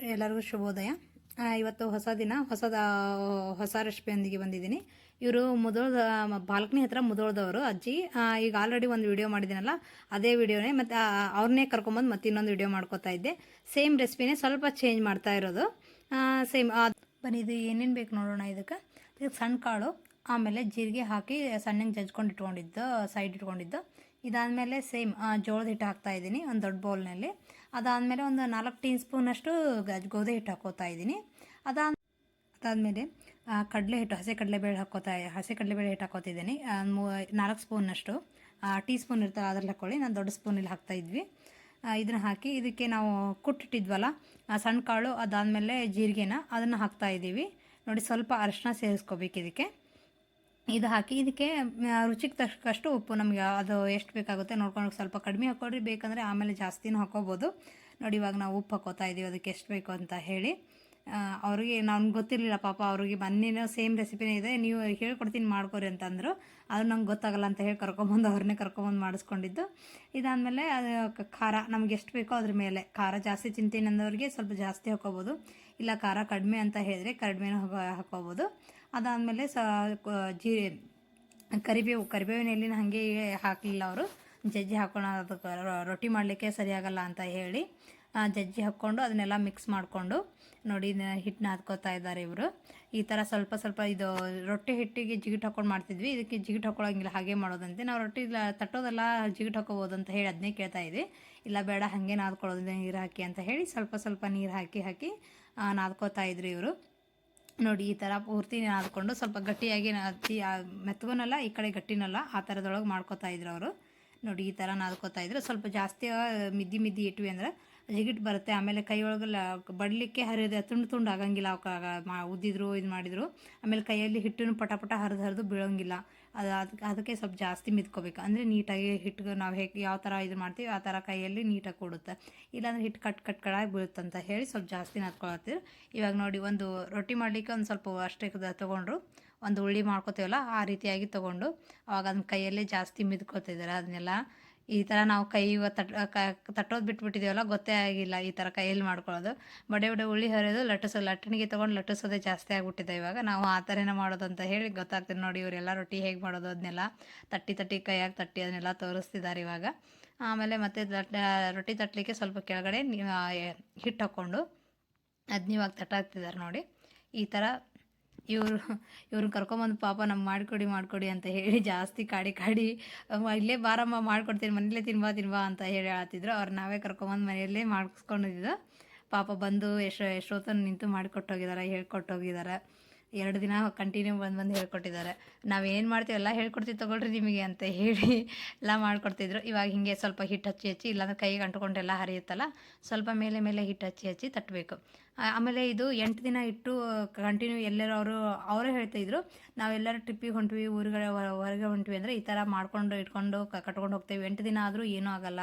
ಎಲ್ಲರಿಗೂ ಶುಭೋದಯ. ಇವತ್ತು ಹೊಸ ದಿನ, ಹೊಸದ, ಹೊಸ ರೆಸಿಪಿಯೊಂದಿಗೆ ಬಂದಿದ್ದೀನಿ. ಇವರು ಮುದೋಳದ, ಬಾಲ್ಕನಿ ಹತ್ರ ಮುದೋಳ್ದವರು, ಅಜ್ಜಿ. ಈಗ ಆಲ್ರೆಡಿ ಒಂದು ವಿಡಿಯೋ ಮಾಡಿದ್ದೀನಲ್ಲ, ಅದೇ ವಿಡಿಯೋನೇ ಮತ್ತು ಅವ್ರನ್ನೇ ಕರ್ಕೊಂಬಂದು ಮತ್ತೆ ಇನ್ನೊಂದು ವಿಡಿಯೋ ಮಾಡ್ಕೋತಾ ಇದ್ದೆ. ಸೇಮ್ ರೆಸಿಪಿನೇ ಸ್ವಲ್ಪ ಚೇಂಜ್ ಮಾಡ್ತಾ ಇರೋದು. ಸೇಮ್ ಬನ್ನಿ, ಇದು ಏನೇನು ಬೇಕು ನೋಡೋಣ ಇದಕ್ಕೆ. ಇದಕ್ಕೆ ಸಣ್ಣ ಕಾಳು ಆಮೇಲೆ ಜೀರಿಗೆ ಹಾಕಿ ಸಣ್ಣಗೆ ಜಜ್ಕೊಂಡು ಇಟ್ಕೊಂಡಿದ್ದು ಸೈಡ್ ಇಟ್ಕೊಂಡಿದ್ದು. ಇದಾದಮೇಲೆ ಸೇಮ್ ಜೋಳದ ಹಿಟ್ಟು ಹಾಕ್ತಾ ಇದ್ದೀನಿ ಒಂದು ದೊಡ್ಡ ಬೌಲ್ನಲ್ಲಿ. ಅದಾದಮೇಲೆ ಒಂದು ನಾಲ್ಕು ಟೀ ಸ್ಪೂನಷ್ಟು ಗೋಧಿ ಹಿಟ್ಟು ಹಾಕೋತಾ ಇದ್ದೀನಿ. ಅದಾದ ಅದಾದಮೇಲೆ ಕಡಲೆ ಹಿಟ್ಟು, ಹಸಿ ಕಡಲೆಬೇಳೆ ಹಾಕೋತಾ, ಹಸಿ ಕಡಲೆಬೇಳೆ ಹಿಟ್ಟು ಹಾಕೋತಿದ್ದೀನಿ. ಮೂ, ನಾಲ್ಕು ಸ್ಪೂನಷ್ಟು ಟೀ ಸ್ಪೂನ್ ಇರ್ತಲ್ಲ ಅದ್ರಲ್ಲಿ ಹಾಕ್ಕೊಳ್ಳಿ ನಾನು ದೊಡ್ಡ ಸ್ಪೂನಲ್ಲಿ ಹಾಕ್ತಾ ಇದ್ವಿ. ಇದನ್ನ ಹಾಕಿ ಇದಕ್ಕೆ ನಾವು ಕುಟ್ಟಿಟ್ಟಿದ್ವಲ್ಲ ಸಣ್ಣ ಕಾಳು ಅದಾದಮೇಲೆ ಜೀರಿಗೆನ ಅದನ್ನು ಹಾಕ್ತಾ ಇದ್ದೀವಿ. ನೋಡಿ ಸ್ವಲ್ಪ ಅರಶಿನ ಸೇರಿಸ್ಕೋಬೇಕು ಇದಕ್ಕೆ. ಇದು ಹಾಕಿ ಇದಕ್ಕೆ ರುಚಿಗೆ ತಕ್ಕಷ್ಟು ಉಪ್ಪು ನಮಗೆ ಅದು ಎಷ್ಟು ಬೇಕಾಗುತ್ತೆ ನೋಡ್ಕೊಂಡು ಸ್ವಲ್ಪ ಕಡಿಮೆ ಹಾಕ್ಕೊಡ್ರಿ ಬೇಕಂದರೆ ಆಮೇಲೆ ಜಾಸ್ತಿನೂ ಹಾಕೋಬೋದು. ನೋಡಿ, ಇವಾಗ ನಾವು ಉಪ್ಪು ಹಾಕೋತಾ ಇದ್ದೀವಿ ಅದಕ್ಕೆ ಎಷ್ಟು ಬೇಕು ಅಂತ ಹೇಳಿ. ಅವ್ರಿಗೆ ನನ್ಗೆ ಗೊತ್ತಿರಲಿಲ್ಲ, ಪಾಪ ಅವ್ರಿಗೆ ಬನ್ನಿನ ಸೇಮ್ ರೆಸಿಪಿನೇ ಇದೆ. ನೀವು ಹೇಳ್ಕೊಡ್ತೀನಿ ಮಾಡ್ಕೊರಿ ಅಂತಂದರು. ಅದು ನಂಗೆ ಗೊತ್ತಾಗಲ್ಲ ಅಂತ ಹೇಳಿ ಕರ್ಕೊಂಬಂದು ಅವ್ರನ್ನೇ ಕರ್ಕೊಂಬಂದು ಮಾಡಿಸ್ಕೊಂಡಿದ್ದು. ಇದಾದಮೇಲೆ ಅದು ಖಾರ ನಮ್ಗೆ ಎಷ್ಟು ಬೇಕೋ ಅದ್ರ ಮೇಲೆ. ಖಾರ ಜಾಸ್ತಿ ತಿಂತೀನಿ ಅಂದವ್ರಿಗೆ ಸ್ವಲ್ಪ ಜಾಸ್ತಿ ಹಾಕೋಬೋದು. ಇಲ್ಲ ಖಾರ ಕಡಿಮೆ ಅಂತ ಹೇಳಿದ್ರೆ ಕಡಿಮೆನೂ ಹಾಕೋ ಹಾಕೋಬೋದು. ಅದಾದಮೇಲೆ ಸ ಜಿ ಕರಿಬೇವು ಕರಿಬೇವಿನ ಹಾಗೆ ಹಾಕಲಿಲ್ಲ ಅವರು. ಜಜ್ಜಿ ಹಾಕೋಣ ಅದಕ್ಕೆ ರೊಟ್ಟಿ ಮಾಡಲಿಕ್ಕೆ ಸರಿಯಾಗಲ್ಲ ಅಂತ ಹೇಳಿ ಜಜ್ಜಿ ಹಾಕ್ಕೊಂಡು ಅದನ್ನೆಲ್ಲ ಮಿಕ್ಸ್ ಮಾಡಿಕೊಂಡು ನೋಡಿ ಹಿಟ್ಟನ್ನ ಹಾಕ್ಕೋತಾ ಇದ್ದಾರೆ ಇವರು. ಈ ಥರ ಸ್ವಲ್ಪ ಸ್ವಲ್ಪ ಇದು ರೊಟ್ಟಿ ಹಿಟ್ಟಿಗೆ ಜಿಗಿಟ್ ಹಾಕೊಂಡು ಮಾಡ್ತಿದ್ವಿ. ಇದಕ್ಕೆ ಜಿಗಿಟ್ ಹಾಕೊಳ್ಳೋಂಗಿಲ್ಲ, ಹಾಗೆ ಮಾಡೋದಂತೆ. ನಾವು ರೊಟ್ಟಿ ತಟ್ಟೋದೆಲ್ಲ ಜಿಗಿಟ್ ಹಾಕೋಬೋದು ಅಂತ ಹೇಳಿ ಅದನ್ನೇ ಕೇಳ್ತಾ ಇದ್ವಿ. ಇಲ್ಲ, ಬೇಡ, ಹಾಗೆ ನಾದ್ಕೊಳ್ಳೋದು, ನೀರು ಹಾಕಿ ಅಂತ ಹೇಳಿ ಸ್ವಲ್ಪ ಸ್ವಲ್ಪ ನೀರು ಹಾಕಿ ಹಾಕಿ ನಾದ್ಕೋತಾ ಇದ್ರು ಇವರು. ನೋಡಿ, ಈ ಥರ ಪೂರ್ತಿ ನಾದ್ಕೊಂಡು ಸ್ವಲ್ಪ ಗಟ್ಟಿಯಾಗಿ ನಾದಿ ಮೆತ್ತಗನಲ್ಲ ಈ ಕಡೆ ಗಟ್ಟಿನಲ್ಲ, ಆ ಥರದೊಳಗೆ ಮಾಡ್ಕೋತಾ ಇದ್ರು ಅವರು. ನೋಡಿ, ಈ ಥರ ನಾದ್ಕೋತಾ ಇದ್ರು. ಸ್ವಲ್ಪ ಜಾಸ್ತಿ ಮಿದ್ದಿ ಮಿದ್ದಿ ಇಟ್ವಿ ಅಂದ್ರೆ ಜಿಗಿಟ್ ಬರುತ್ತೆ. ಆಮೇಲೆ ಕೈ ಒಳಗೆಲ್ಲ ಬಡಲಿಕ್ಕೆ ಹರಿದ, ತುಂಡು ತುಂಡು ಆಗಂಗಿಲ್ಲ. ಅವಕ್ಕೆ ಮಾ, ಉದ್ದಿದ್ರು, ಇದು ಮಾಡಿದರು. ಆಮೇಲೆ ಕೈಯಲ್ಲಿ ಹಿಟ್ಟನ್ನು ಪಟ ಪಟ ಹರಿದು ಹರಿದು ಬೀಳೋಂಗಿಲ್ಲ. ಅದು ಅದಕ್ಕೆ ಅದಕ್ಕೆ ಸ್ವಲ್ಪ ಜಾಸ್ತಿ ಮಿದ್ಕೋಬೇಕು ಅಂದರೆ ನೀಟಾಗಿ ಹಿಟ್ಟು ನಾವು ಹೇಗೆ ಯಾವ ಥರ ಇದು ಮಾಡ್ತೀವಿ ಆ ಥರ ಕೈಯಲ್ಲಿ ನೀಟಾಗಿ ಕೊಡುತ್ತೆ. ಇಲ್ಲಾಂದ್ರೆ ಹಿಟ್ಟು ಕಟ್ ಕಟ್ ಕಡಾಗಿ ಬೀಳುತ್ತೆ ಅಂತ ಹೇಳಿ ಸ್ವಲ್ಪ ಜಾಸ್ತಿ ನಾದ್ಕೊಳ್ತೀವಿ ಇವಾಗ ನೋಡಿ ಒಂದು ರೊಟ್ಟಿ ಮಾಡಲಿಕ್ಕೆ ಒಂದು ಸ್ವಲ್ಪ ಅಷ್ಟೇ ತೊಗೊಂಡ್ರು. ಒಂದು ಉಳ್ಳಿ ಮಾಡ್ಕೋತೀವಲ್ಲ ಆ ರೀತಿಯಾಗಿ ತೊಗೊಂಡು ಅವಾಗ ಅದನ್ನ ಕೈಯಲ್ಲೇ ಜಾಸ್ತಿ ಮಿದ್ಕೋತಿದ್ದಾರೆ ಅದನ್ನೆಲ್ಲ ಈ ಥರ ನಾವು ಕೈ ತಟ್ ತಟ್ಟೋದು ಬಿಟ್ಬಿಟ್ಟಿದ್ದೀವಲ್ಲ ಗೊತ್ತೇ ಆಗಿಲ್ಲ ಈ ಥರ ಕೈಯಲ್ಲಿ ಮಾಡ್ಕೊಳ್ಳೋದು. ಬಡೆ ಬಡೆ ಉಳ್ಳಿ ಹರಿಯೋದು, ಲಟ್ಟಿಸೋ, ಲಟ್ಟಣಿಗೆ ತೊಗೊಂಡು ಲಟ್ಟಿಸೋದೇ ಜಾಸ್ತಿ ಆಗಿಬಿಟ್ಟಿದೆ ಇವಾಗ. ನಾವು ಆ ಥರನೇ ಮಾಡೋದು ಅಂತ ಹೇಳಿ ಗೊತ್ತಾಗ್ತದೆ ನೋಡಿ ಇವರೆಲ್ಲ ರೊಟ್ಟಿ ಹೇಗೆ ಮಾಡೋದು ಅದನ್ನೆಲ್ಲ ತಟ್ಟಿ ತಟ್ಟಿ ಕೈಯಾಗಿ ತಟ್ಟಿ ಅದನ್ನೆಲ್ಲ ತೋರಿಸ್ತಿದ್ದಾರೆ ಇವಾಗ. ಆಮೇಲೆ ಮತ್ತೆ ರೊಟ್ಟಿ ತಟ್ಟಲಿಕ್ಕೆ ಸ್ವಲ್ಪ ಕೆಳಗಡೆ ಹಿಟ್ಟು ಹಾಕ್ಕೊಂಡು ಅದನ್ನ ಇವಾಗ ತಟ್ಟಾಕ್ತಿದ್ದಾರೆ ನೋಡಿ. ಈ ಥರ ಇವರು ಇವ್ರನ್ನ ಕರ್ಕೊಂಬಂದು ಪಾಪ ನಮ್ಗೆ ಮಾಡಿಕೊಡಿ ಮಾಡಿಕೊಡಿ ಅಂತ ಹೇಳಿ ಜಾಸ್ತಿ ಕಾಡಿ ಕಾಡಿ ಇಲ್ಲೇ ಬಾರಮ್ಮ ಮಾಡ್ಕೊಡ್ತೀನಿ ಮನೇಲೇ ತಿನ್ಬಾ ತಿನ್ಬಾ ಅಂತ ಹೇಳಿ ಹೇಳ್ತಿದ್ರು ಅವ್ರು ನಾವೇ ಕರ್ಕೊಂಬಂದು ಮನೆಯಲ್ಲೇ ಮಾಡಿಸ್ಕೊಂಡಿದ್ದು. ಪಾಪ ಬಂದು ಎಷ್ಟೋ ಎಷ್ಟೊತ್ತನ್ನು ನಿಂತು ಮಾಡಿಕೊಟ್ಟು ಹೋಗಿದ್ದಾರೆ ಹೇಳ್ಕೊಟ್ಟು ಹೋಗಿದ್ದಾರೆ ಎರಡು ದಿನ ಕಂಟಿನ್ಯೂ ಬಂದು ಬಂದು ಹೇಳ್ಕೊಟ್ಟಿದ್ದಾರೆ. ನಾವೇನು ಮಾಡ್ತೀವಲ್ಲ ಹೇಳ್ಕೊಡ್ತೀವಿ ತೊಗೊಳ್ರಿ ನಿಮಗೆ ಅಂತ ಹೇಳಿ ಎಲ್ಲ ಮಾಡ್ಕೊಡ್ತಿದ್ರು. ಇವಾಗ ಹೀಗೆ ಸ್ವಲ್ಪ ಹಿಟ್ಟು ಹಚ್ಚಿ ಹಚ್ಚಿ, ಇಲ್ಲಾಂದ್ರೆ ಕೈಗೆ ಅಂಟ್ಕೊಂಡೆಲ್ಲ ಹರಿಯುತ್ತಲ್ಲ, ಸ್ವಲ್ಪ ಮೇಲೆ ಮೇಲೆ ಹಿಟ್ಟು ಹಚ್ಚಿ ಹಚ್ಚಿ ತಟ್ಟಬೇಕು. ಆಮೇಲೆ ಇದು ಎಂಟು ದಿನ ಇಟ್ಟು ಕಂಟಿನ್ಯೂ ಎಲ್ಲರೂ ಅವರು, ಅವರೇ ಹೇಳ್ತಾ ಇದ್ರು. ನಾವೆಲ್ಲರೂ ಟ್ರಿಪ್ಪಿಗೆ ಹೊಂಟ್ವಿ, ಊರುಗಳ ಹೊರಗೆ ಹೊಂಟ್ವಿ ಅಂದರೆ ಈ ಥರ ಮಾಡ್ಕೊಂಡು, ಇಟ್ಕೊಂಡು ಕಟ್ಕೊಂಡು ಹೋಗ್ತೇವೆ. ಎಂಟು ದಿನ ಆದರೂ ಏನೂ ಆಗಲ್ಲ.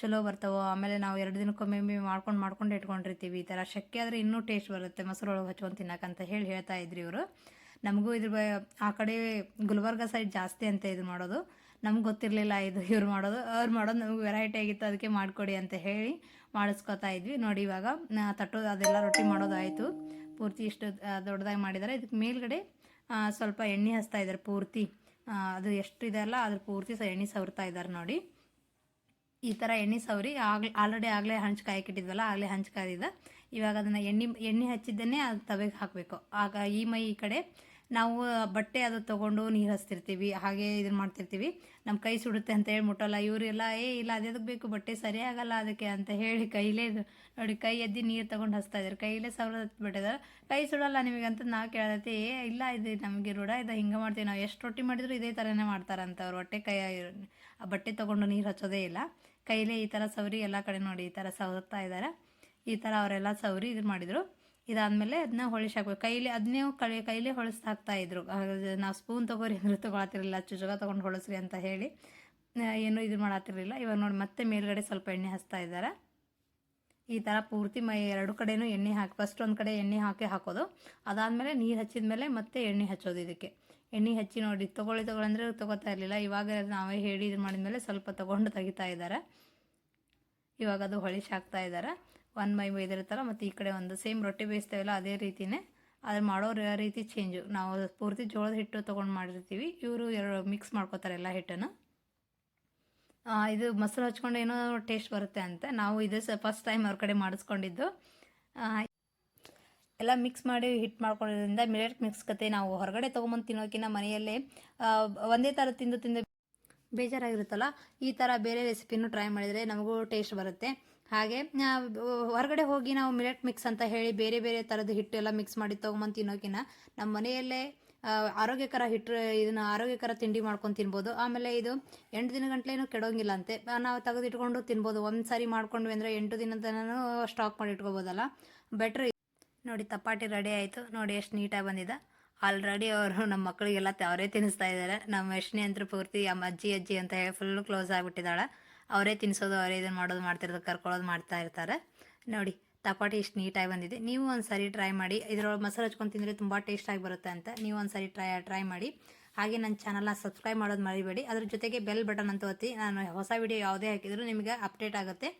ಚಲೋ ಬರ್ತಾವೆ? ಆಮೇಲೆ ನಾವು ಎರಡು ದಿನಕ್ಕೊಮ್ಮೆ ಮಾಡ್ಕೊಂಡು ಮಾಡ್ಕೊಂಡು ಇಟ್ಕೊಂಡಿರ್ತೀವಿ ಈ ಥರ ಶಕ್ತಿ ಆದರೆ ಇನ್ನೂ ಟೇಸ್ಟ್ ಬರುತ್ತೆ, ಮೊಸರೊಳಗೆ ಹಚ್ಕೊಂಡು ತಿನ್ನಕ್ಕಂತ ಹೇಳಿ ಹೇಳ್ತಾ ಇದ್ರು ಇವರು. ನಮಗೂ ಇದ್ರ ಆ ಕಡೆ ಗುಲ್ಬರ್ಗ ಸೈಡ್ ಜಾಸ್ತಿ ಅಂತ ಇದು ಮಾಡೋದು. ನಮ್ಗೆ ಗೊತ್ತಿರಲಿಲ್ಲ ಇದು ಇವ್ರು ಮಾಡೋದು. ಅವ್ರು ಮಾಡೋದು ನಮಗೆ ವೆರೈಟಿ ಆಗಿತ್ತು, ಅದಕ್ಕೆ ಮಾಡಿಕೊಡಿ ಅಂತ ಹೇಳಿ ಮಾಡಿಸ್ಕೊತಾ ಇದ್ವಿ. ನೋಡಿ, ಇವಾಗ ತಟ್ಟೋದು, ಅದೆಲ್ಲ ರೊಟ್ಟಿ ಮಾಡೋದಾಯಿತು. ಪೂರ್ತಿ ಇಷ್ಟು ದೊಡ್ಡದಾಗಿ ಮಾಡಿದ್ದಾರೆ. ಇದಕ್ಕೆ ಮೇಲ್ಗಡೆ ಸ್ವಲ್ಪ ಎಣ್ಣೆ ಹಚ್ತಾ ಇದ್ದಾರೆ ಪೂರ್ತಿ. ಅದು ಎಷ್ಟು ಇದೆ ಅಲ್ಲ, ಅದ್ರ ಪೂರ್ತಿ ಸ, ಎಣ್ಣೆ ಸವರ್ತಾ ಇದ್ದಾರೆ ನೋಡಿ. ಈ ಥರ ಎಣ್ಣೆ ಸವರಿ, ಆಗ್ಲೇ, ಆಲ್ರೆಡಿ ಆಗಲೇ ಹಂಚು ಕಾಯಕ್ಕಿಟ್ಟಿದ್ವಲ್ಲ ಆಗಲೇ ಹಂಚು ಕಾಯ್ದಿದ್ದ ಇವಾಗ ಅದನ್ನು ಎಣ್ಣೆ ಎಣ್ಣೆ ಹಚ್ಚಿದ್ದನ್ನೇ ಅದು ತವೆಗೆ ಹಾಕಬೇಕು. ಆಗ ಈ ಮೈ ಈ ಕಡೆ ನಾವು ಬಟ್ಟೆ ಅದು ತೊಗೊಂಡು ನೀರು ಹಚ್ತಿರ್ತೀವಿ ಹಾಗೆ ಇದನ್ನು ಮಾಡ್ತಿರ್ತೀವಿ. ನಮ್ಮ ಕೈ ಸುಡುತ್ತೆ ಅಂತ ಹೇಳಿ ಮುಟ್ಟಲ್ಲ, ಇವರೆಲ್ಲ, ಏ, ಇಲ್ಲ ಅದಕ್ಕೆ ಬೇಕು? ಬಟ್ಟೆ ಸರಿ ಆಗಲ್ಲ ಅದಕ್ಕೆ, ಅಂತ ಹೇಳಿ ಕೈಲೇ ನೋಡಿ, ಕೈ ಎದ್ದು ನೀರು ತೊಗೊಂಡು ಹಚ್ತಾ ಇದ್ದಾರೆ. ಕೈಲೇ ಸವರ ಬಿಟ್ಟಿದ್ದಾರೆ ಕೈ ಸುಡಲ್ಲ ನಿಮಗೆ ಅಂತ ನಾವು ಕೇಳತ್ತೆ ಏ, ಇಲ್ಲ, ಇದು ನಮಗೆ ರೂಢ, ಇದು ಹಿಂಗೆ ಮಾಡ್ತೀವಿ. ನಾವು ಎಷ್ಟು ರೊಟ್ಟಿ ಮಾಡಿದ್ರು ಇದೇ ಥರನೇ ಮಾಡ್ತಾರಂತ ಅವ್ರು ಹೊಟ್ಟೆ ಕೈ, ಆ ಬಟ್ಟೆ ತೊಗೊಂಡು ನೀರು ಹಚ್ಚೋದೇ ಇಲ್ಲ. ಕೈಲೇ ಈ ಥರ ಸವರಿ ಎಲ್ಲ ಕಡೆ ನೋಡಿ, ಈ ಥರ ಸವರ್ತಾ ಇದ್ದಾರೆ. ಈ ಥರ ಅವರೆಲ್ಲ ಸವರಿ ಇದು ಮಾಡಿದರು. ಇದಾದಮೇಲೆ ಅದನ್ನ ಹೊಳಿಸಿ ಹಾಕ್ಬೇಕು. ಕೈಲಿ ಅದನ್ನೇ ಕೈ ಕೈಲಿ ಹೊಳಿಸ್ತಾ ಇದ್ರು. ನಾವು ಸ್ಪೂನ್ ತೊಗೋರಿ ಅಂದ್ರೆ ತೊಗೊಳತಿರಲಿಲ್ಲ ಚುಜಗ ತಗೊಂಡು ಹೊಳಸ್ರಿ ಅಂತ ಹೇಳಿ ಏನು ಇದು ಮಾಡತ್ತಿರಲಿಲ್ಲ. ಇವಾಗ ನೋಡಿ ಮತ್ತೆ ಮೇಲ್ಗಡೆ ಸ್ವಲ್ಪ ಎಣ್ಣೆ ಹಚ್ತಾ ಇದ್ದಾರೆ ಈ ಥರ ಪೂರ್ತಿ ಮೈ ಎರಡು ಕಡೆನೂ ಎಣ್ಣೆ ಹಾಕಿ ಫಸ್ಟ್ ಒಂದು ಕಡೆ ಎಣ್ಣೆ ಹಾಕಿ ಹಾಕೋದು. ಅದಾದಮೇಲೆ ನೀರು ಹಚ್ಚಿದ ಮೇಲೆ ಮತ್ತೆ ಎಣ್ಣೆ ಹಚ್ಚೋದು ಇದಕ್ಕೆ. ಎಣ್ಣೆ ಹಚ್ಚಿ ನೋಡಿ, ತೊಗೊಳ್ಳಿ ತೊಗೊಳ್ಳಿ ಅಂದರೆ ತೊಗೋತಾ ಇರಲಿಲ್ಲ. ಇವಾಗ ನಾವೇ ಹೇಳಿ ಇದು ಮಾಡಿದ್ಮೇಲೆ ಸ್ವಲ್ಪ ತೊಗೊಂಡು ತೆಗಿತಾ ಇದ್ದಾರೆ ಇವಾಗ ಅದು ಹೊಳಿಸಿ ಹಾಕ್ತಾ ಇದ್ದಾರೆ ಒನ್ ಬೈ ಇದಿರುತ್ತಲ್ಲ, ಮತ್ತು ಈ ಕಡೆ ಒಂದು ಸೇಮ್ ರೊಟ್ಟಿ ಬೇಯಿಸ್ತೇವಲ್ಲ, ಅದೇ ರೀತಿಯೇ ಅದ್ರ ಮಾಡೋ ರೀತಿ ಚೇಂಜು ನಾವು ಪೂರ್ತಿ ಜೋಳದ ಹಿಟ್ಟು ತೊಗೊಂಡು ಮಾಡಿರ್ತೀವಿ. ಇವರು ಎರಡು ಮಿಕ್ಸ್ ಮಾಡ್ಕೋತಾರೆ ಎಲ್ಲ ಹಿಟ್ಟನ್ನು. ಇದು ಮೊಸರು ಹಚ್ಕೊಂಡು ಏನೋ ಟೇಸ್ಟ್ ಬರುತ್ತೆ ಅಂತ. ನಾವು ಇದು ಸ ಫಸ್ಟ್ ಟೈಮ್ ಅವ್ರ ಕಡೆ ಮಾಡಿಸ್ಕೊಂಡಿದ್ದು. ಎಲ್ಲ ಮಿಕ್ಸ್ ಮಾಡಿ ಹಿಟ್ ಮಾಡ್ಕೊಳ್ಳೋದ್ರಿಂದ ಮಿಲೆಟ್ ಮಿಕ್ಸ್ ಕತೆ ನಾವು ಹೊರಗಡೆ ತೊಗೊಂಬಂದು ತಿನ್ನೋಕ್ಕಿಂತ ಮನೆಯಲ್ಲೇ ಒಂದೇ ಥರ ತಿಂದು ತಿಂದು ಬೇಜಾರಾಗಿರುತ್ತಲ್ಲ, ಈ ಥರ ಬೇರೆ ರೆಸಿಪಿನೂ ಟ್ರೈ ಮಾಡಿದರೆ ನಮಗೂ ಟೇಸ್ಟ್ ಬರುತ್ತೆ. ಹಾಗೆ ಹೊರಗಡೆ ಹೋಗಿ ನಾವು ಮಿಲೆಟ್ ಮಿಕ್ಸ್ ಅಂತ ಹೇಳಿ ಬೇರೆ ಬೇರೆ ಥರದ ಹಿಟ್ಟು ಎಲ್ಲ ಮಿಕ್ಸ್ ಮಾಡಿ ತೊಗೊಂಬಂದು ತಿನ್ನೋಕಿನ ನಮ್ಮ ಮನೆಯಲ್ಲೇ ಆರೋಗ್ಯಕರ ಹಿಟ್ಟು ಇದನ್ನು ಆರೋಗ್ಯಕರ ತಿಂಡಿ ಮಾಡ್ಕೊಂಡು ತಿನ್ಬೋದು. ಆಮೇಲೆ ಇದು ಎಂಟು ದಿನ ಗಂಟ್ಲೇನು ಕೆಡೋಂಗಿಲ್ಲ ಅಂತೆ ನಾವು ತೆಗೆದಿಟ್ಕೊಂಡು ತಿನ್ಬೋದು. ಒಂದು ಸಾರಿ ಮಾಡ್ಕೊಂಡ್ವಿ ಅಂದರೆ ಎಂಟು ದಿನದನೂ ಸ್ಟಾಕ್ ಮಾಡಿ ಇಟ್ಕೋಬೋದಲ್ಲ. ಬೆಟ್ರ್ ನೋಡಿ, ತಪ್ಪಾಟಿ ರೆಡಿ ಆಯಿತು. ನೋಡಿ, ಎಷ್ಟು ನೀಟಾಗಿ ಬಂದಿದೆ. ಆಲ್ರೆಡಿ ಅವರು ನಮ್ಮ ಮಕ್ಕಳಿಗೆಲ್ಲ ಅವರೇ ತಿನ್ನಿಸ್ತಾ ಇದ್ದಾರೆ. ನಮ್ಮ ಯಶ್ನಿ ಅಂತೂ ಪೂರ್ತಿ, ಅಮ್ಮ, ಅಜ್ಜಿ ಅಜ್ಜಿ ಅಂತ ಹೇಳಿ ಫುಲ್ ಕ್ಲೋಸ್ ಆಗಿಬಿಟ್ಟಿದ್ದಾಳೆ. ಅವರೇ ತಿನ್ನಿಸೋದು ಅವರೇ ಇದನ್ನು ಮಾಡೋದು, ಮಾಡ್ತಿರೋದು, ಕರ್ಕೊಳ್ಳೋದು ಮಾಡ್ತಾ ಇರ್ತಾರೆ. ನೋಡಿ, ತಪಾಟಿ ಇಷ್ಟು ನೀಟಾಗಿ ಬಂದಿದೆ. ನೀವು ಒಂದು ಸರಿ ಟ್ರೈ ಮಾಡಿ. ಇದರೊಳಗೆ ಮೊಸರು ಹಚ್ಕೊಂಡು ತಿಂದರೆ ತುಂಬ ಟೇಸ್ಟಾಗಿ ಬರುತ್ತೆ ಅಂತ ನೀವು ಒಂದು ಸರಿ ಟ್ರೈ ಟ್ರೈ ಮಾಡಿ. ಹಾಗೆ ನನ್ನ ಚಾನಲ್ನ ಸಬ್ಸ್ಕ್ರೈಬ್ ಮಾಡೋದು ಮರಿಬೇಡಿ. ಅದ್ರ ಜೊತೆಗೆ ಬೆಲ್ ಬಟನ್ ಅಂತ ಒತ್ತಿ ನಾನು ಹೊಸ ವಿಡಿಯೋ ಯಾವುದೇ ಹಾಕಿದರೂ ನಿಮಗೆ ಅಪ್ಡೇಟ್ ಆಗುತ್ತೆ.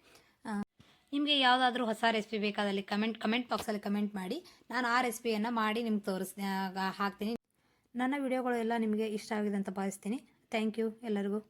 ನಿಮಗೆ ಯಾವುದಾದ್ರೂ ಹೊಸ ರೆಸಿಪಿ ಬೇಕಾದಲ್ಲಿ ಕಮೆಂಟ್ ಕಮೆಂಟ್ ಬಾಕ್ಸಲ್ಲಿ ಕಮೆಂಟ್ ಮಾಡಿ. ನಾನು ಆ ರೆಸಿಪಿಯನ್ನು ಮಾಡಿ ನಿಮ್ಗೆ ತೋರಿಸ್ ಹಾಕ್ತೀನಿ. ನನ್ನ ವಿಡಿಯೋಗಳು ಎಲ್ಲ ನಿಮಗೆ ಇಷ್ಟ ಆಗಿದೆ ಅಂತ ಭಾವಿಸ್ತೀನಿ. ಥ್ಯಾಂಕ್ ಯು ಎಲ್ಲರಿಗೂ.